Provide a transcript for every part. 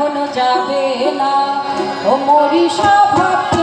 এখনও যাবে না। ও মরি স্বভাব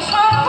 সব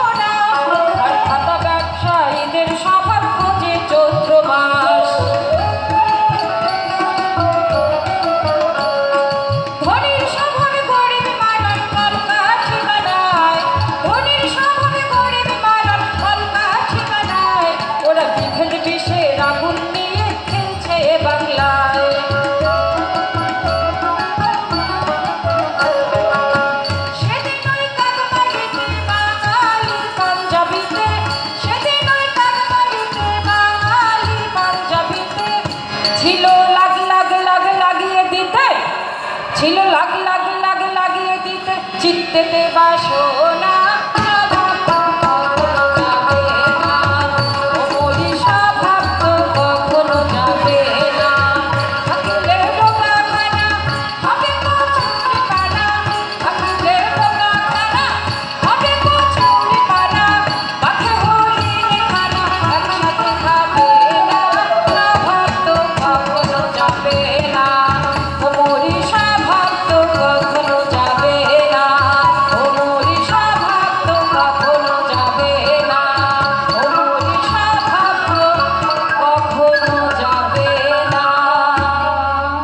ছিল লাগ লাগ লাগ লাগিয়ে দিতে চিত্তেতে বাসন